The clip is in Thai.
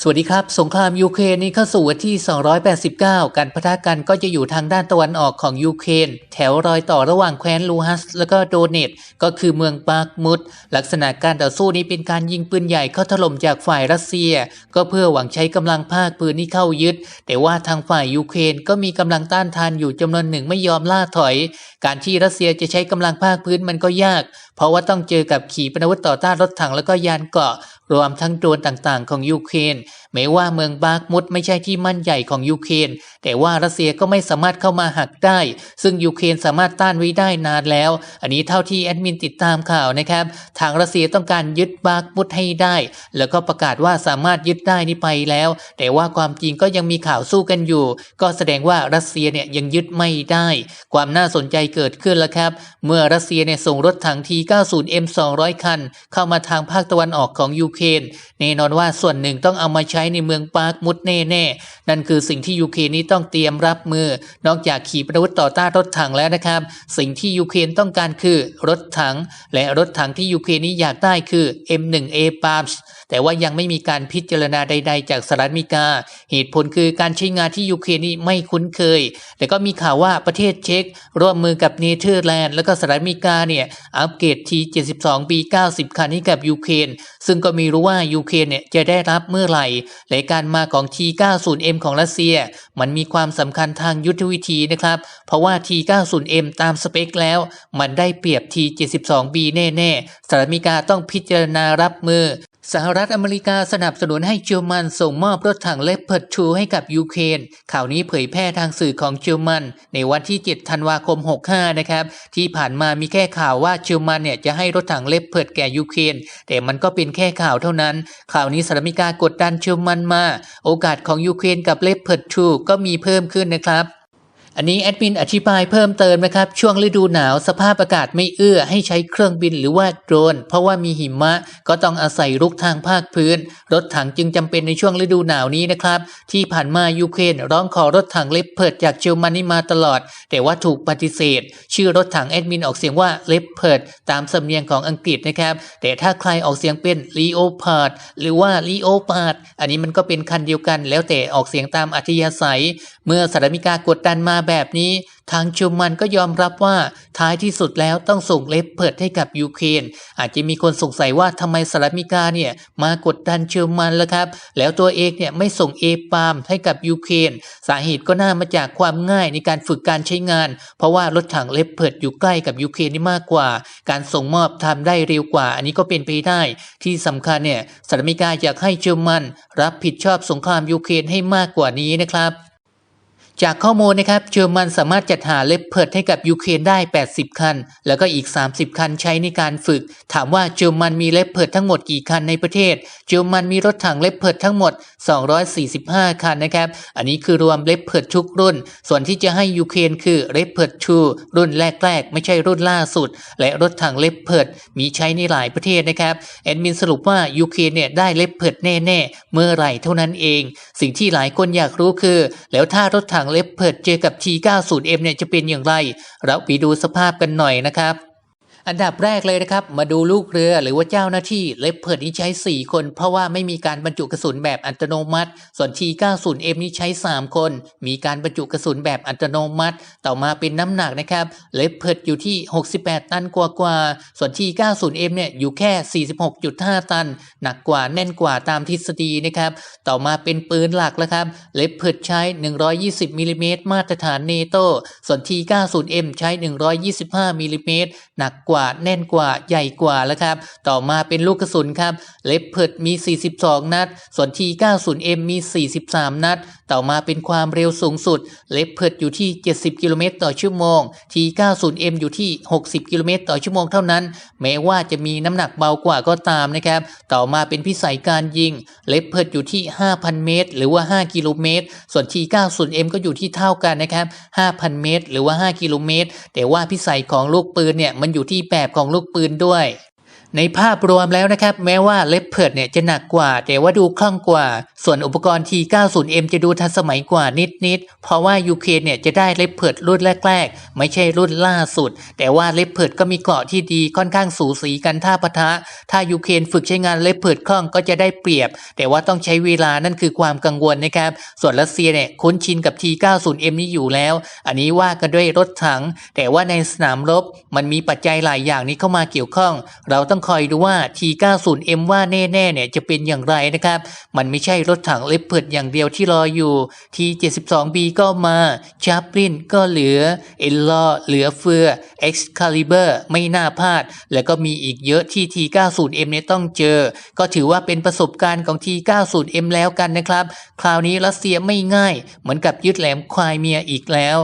สวัสดีครับ สงครามยูเครนนี้เข้าสู่วันที่ 289 การพะทะกันก็จะอยู่ทางด้านตะวันออกของยูเครนแถวรอยต่อระหว่างแคว้นลูฮัส แล้วก็โดเนตก็คือเมืองปากมุดลักษณะการต่อสู้นี้เป็นการยิงปืนใหญ่เข้าถล่มจากฝ่ายรัสเซีย ก็เพื่อหวังใช้กำลังภาคปืนนี้เข้ายึด แต่ว่าทางฝ่ายยูเครนก็มีกำลังต้านทานอยู่จำนวนหนึ่งไม่ยอมล่าถอย การที่รัสเซียจะใช้กำลังภาคพื้นมันก็ยาก เพราะว่าต้องเจอกับขีปนาวุธต่อต้านรถถังแล้วก็ยานเกราะ รวมทั้งโดรนต่างๆ ของยูเครนแม้ว่าเมืองบาร์กมุดไม่ใช่ที่มั่นใหญ่ของยูเครนแต่ว่ารัสเซียก็ไม่สามารถเข้ามาหักได้ ซึ่งยูเครนสามารถต้านไว้ได้นานแล้ว อันนี้เท่าที่แอดมินติดตามข่าวนะครับ ทางรัสเซียต้องการยึดบาร์กมุดให้ได้ แล้วก็ประกาศว่าสามารถยึดได้นี่ไปแล้ว แต่ว่าความจริงก็ยังมีข่าวสู้กันอยู่ ก็แสดงว่ารัสเซียเนี่ยยังยึดไม่ได้ ความน่าสนใจเกิดขึ้นแล้วครับ เมื่อรัสเซียเนี่ยส่งรถถังที90 M200 คัน เข้ามาทางภาคตะวันออกของยูเครนแน่นอนว่าส่วนหนึ่งต้องเอามาใช้ในเมืองปาร์กมุดแน่ๆ นั่นคือสิ่งที่ยูเครนนี้ต้องเตรียมรับมือ นอกจากขีปนาวุธต่อต้านรถถังแล้วนะครับ สิ่งที่ยูเครนต้องการคือรถถัง และรถถังที่ยูเครนนี้อยากได้คือ M1A p a l m s แต่ว่ายังไม่มีการพิจารณาใด ๆ จากสหรัฐอเมริกา เหตุผลคือการใช้งานที่ยูเครนนี้ไม่คุ้นเคย แต่ก็มีข่าวว่าประเทศเช็กร่วมมือกับเนเธอร์แลนด์แล้วก็สหรัฐอเมริกาเนี่ยอัปเกรด T72B90 คันให้กับยูเครนซึ่งก็มีรู้ว่ายูเครนเนี่ยจะได้รับเมื่อไหร่และการมาของ T90M ของรัสเซีย มันมีความสำคัญทางยุทธวิธีนะครับ เพราะว่า T90M ตามสเปคแล้ว มันได้เปรียบ T72B แน่ๆสหรัฐอเมริกาต้องพิจารณารับมือ สหรัฐอเมริกาสนับสนุนให้เยอรมันส่งมอบรถถังเลปเพิร์ดทูให้กับยูเครนข่าวนี้เผยแพร่ทางสื่อของเยอรมัน ในวันที่ 7 ธันวาคม 65 นะครับ ที่ผ่านมามีแค่ข่าวว่าเยอรมันเนี่ยจะให้รถถังเลปเพิร์ดแก่ยูเครนแต่มันก็เป็นแค่ข่าวเท่านั้น ข่าวนี้สหรัฐอเมริกากดดันเยอรมันมา โอกาสของยูเครนกับเลปเพิร์ดทูก็มีเพิ่มขึ้นนะครับ อันนี้แอดมินอธิบายเพิ่มเติมนะครับ ช่วงฤดูหนาวสภาพอากาศไม่เอื้อให้ใช้เครื่องบินหรือว่าโดรน เพราะว่ามีหิมะก็ต้องอาศัยรุกทางภาคพื้น รถถังจึงจำเป็นในช่วงฤดูหนาวนี้นะครับ ที่ผ่านมายูเครนร้องขอรถถังเลปเพิดจากเยอรมนีมาตลอด แต่ว่าถูกปฏิเสธ ชื่อรถถังแอดมินออกเสียงว่าเลปเพิดตามสำเนียงของอังกฤษนะครับ แต่ถ้าใครออกเสียงเป็นลีโอพาร์ดหรือว่าลีโอพาร์ดอันนี้มันก็เป็นคันเดียวกัน แล้วแต่ออกเสียงตามอัธยาศัย เมื่อสหรัฐอเมริกากดดันมาแบบนี้ ทางเยอรมันก็ยอมรับว่าท้ายที่สุดแล้วต้องส่งเลปเพิร์ดให้กับยูเครนอาจจะมีคนสงสัยว่าทำไมสหรัฐอเมริกาเนี่ยมากดดันเยอรมันล่ะครับ แล้วตัวเองเนี่ยไม่ส่งเอปามให้กับยูเครนสาเหตุก็น่ามาจากความง่ายในการฝึกการใช้งาน เพราะว่ารถถังเลปเพิร์ดอยู่ใกล้กับยูเครนนี่มากกว่า การส่งมอบทำได้เร็วกว่า อันนี้ก็เป็นไปได้ ที่สำคัญเนี่ยสหรัฐอเมริกาอยากให้เยอรมัน รับผิดชอบสงครามยูเครนให้มากกว่านี้นะครับ จากข้อมูลนะครับเยอรมันสามารถจัดหาเลปเพิร์ดให้กับยูเครนได้ 80 คัน แล้วก็อีก 30 คันใช้ในการฝึก ถามว่าเยอรมันมีเลปเพิร์ดทั้งหมดกี่คันในประเทศเยอรมันมีรถถังเลปเพิร์ดทั้งหมด 245 คันนะครับ อันนี้คือรวมเลปเพิร์ดทุกรุ่น ส่วนที่จะให้ยูเครนคือเลปเพิร์ด2รุ่นแรกๆ ไม่ใช่รุ่นล่าสุด และรถถังเลปเพิร์ดมีใช้ในหลายประเทศนะครับแอดมินสรุปว่ายูเครนเนี่ยได้เลปเพิร์ดแน่ๆเมื่อไหร่เท่านั้นเอง สิ่งที่หลายคนอยากรู้คือ แล้วถ้ารถถังเล็บเพิดเจกับ T90M เนี่ยจะเป็นอย่างไร เราไปดูสภาพกันหน่อยนะครับ อันดับแรกเลยนะครับ มาดูลูกเรือหรือว่าเจ้าหน้าที่เลปเพิร์ดนี้ใช้ 4 คน เพราะว่าไม่มีการบรรจุกระสุนแบบอัตโนมัติ ส่วน T90M นี้ใช้ 3 คน มีการบรรจุกระสุนแบบอัตโนมัติ ต่อมาเป็นน้ำหนักนะครับเลปเพิร์ดอยู่ที่ 68 ตันกว่ากว่าส่วน T90M เนี่ยอยู่แค่ 46.5 ตัน หนักกว่าแน่นกว่าตามทฤษฎีนะครับต่อมาเป็นปืนหลักแล้วครับเลปเพิร์ดใช้ 120มิลลิเมตรมาตรฐานเนโตส่วน T90M ใช้ 125มิลลิเมตรหนักกว่าแน่นกว่าใหญ่กว่าแล้วครับ ต่อมาเป็นลูกกระสุนครับเลปเพิดมี 42 นัด ส่วน T90M มี 43 นัด ต่อมาเป็นความเร็วสูงสุดเลปเพิดอยู่ที่ 70 กิโลเมตรต่อชั่วโมง T90M อยู่ที่ 60 กิโลเมตรต่อชั่วโมงเท่านั้น แม้ว่าจะมีน้ำหนักเบากว่าก็ตามนะครับ ต่อมาเป็นพิสัยการยิงเลปเพิดอยู่ที่ 5,000 เมตร หรือว่า 5 กิโลเมตร ส่วน T90M ก็อยู่ที่เท่ากันนะครับ 5,000 เมตร หรือว่า 5 กิโลเมตร แต่ว่าพิสัยของลูกปืนเนี่ยมันอยู่ที่แบบของลูกปืนด้วย ในภาพรวมแล้วนะครับ แม้ว่าเลปเพิร์ดเนี่ยจะหนักกว่า แต่ว่าดูคล่องกว่า ส่วนอุปกรณ์ T90M จะดูทันสมัยกว่านิดๆเพราะว่ายูเคเนี่ยจะได้เลปเพิร์ดรุ่นแรก ๆ ไม่ใช่รุ่นล่าสุด แต่ว่าเลปเพิร์ดก็มีเกราะที่ดีค่อนข้างสูสีกันท่าปะทะ ถ้ายูเครนฝึกใช้งานเลปเพิร์ดคล่องก็จะได้เปรียบ แต่ว่าต้องใช้เวลานั่นคือความกังวลนะครับ ส่วนรัสเซียเนี่ยคุ้นชินกับ T90M นี้อยู่แล้ว อันนี้ว่ากันด้วยรถถัง แต่ว่าในสนามรบมันมีปัจจัยหลายอย่างนี้เข้ามาเกี่ยวข้อง เราต้องคอยดูว่า T90M ว่าแน่ๆเนี่ยจะเป็นอย่างไรนะครับ มันไม่ใช่รถถังเลปเพิดอย่างเดียวที่รออยู่ T72B ก็มาชาปลินก็เหลือเอลลอเหลือเฟือ Excalibur ไม่น่าพลาด แล้วก็มีอีกเยอะที่ T90M เนี่ยต้องเจอ ก็ถือว่าเป็นประสบการณ์ของ T90M แล้วกันนะครับ คราวนี้รัสเซียไม่ง่าย เหมือนกับยึดแหลมควายเมียอีกแล้ว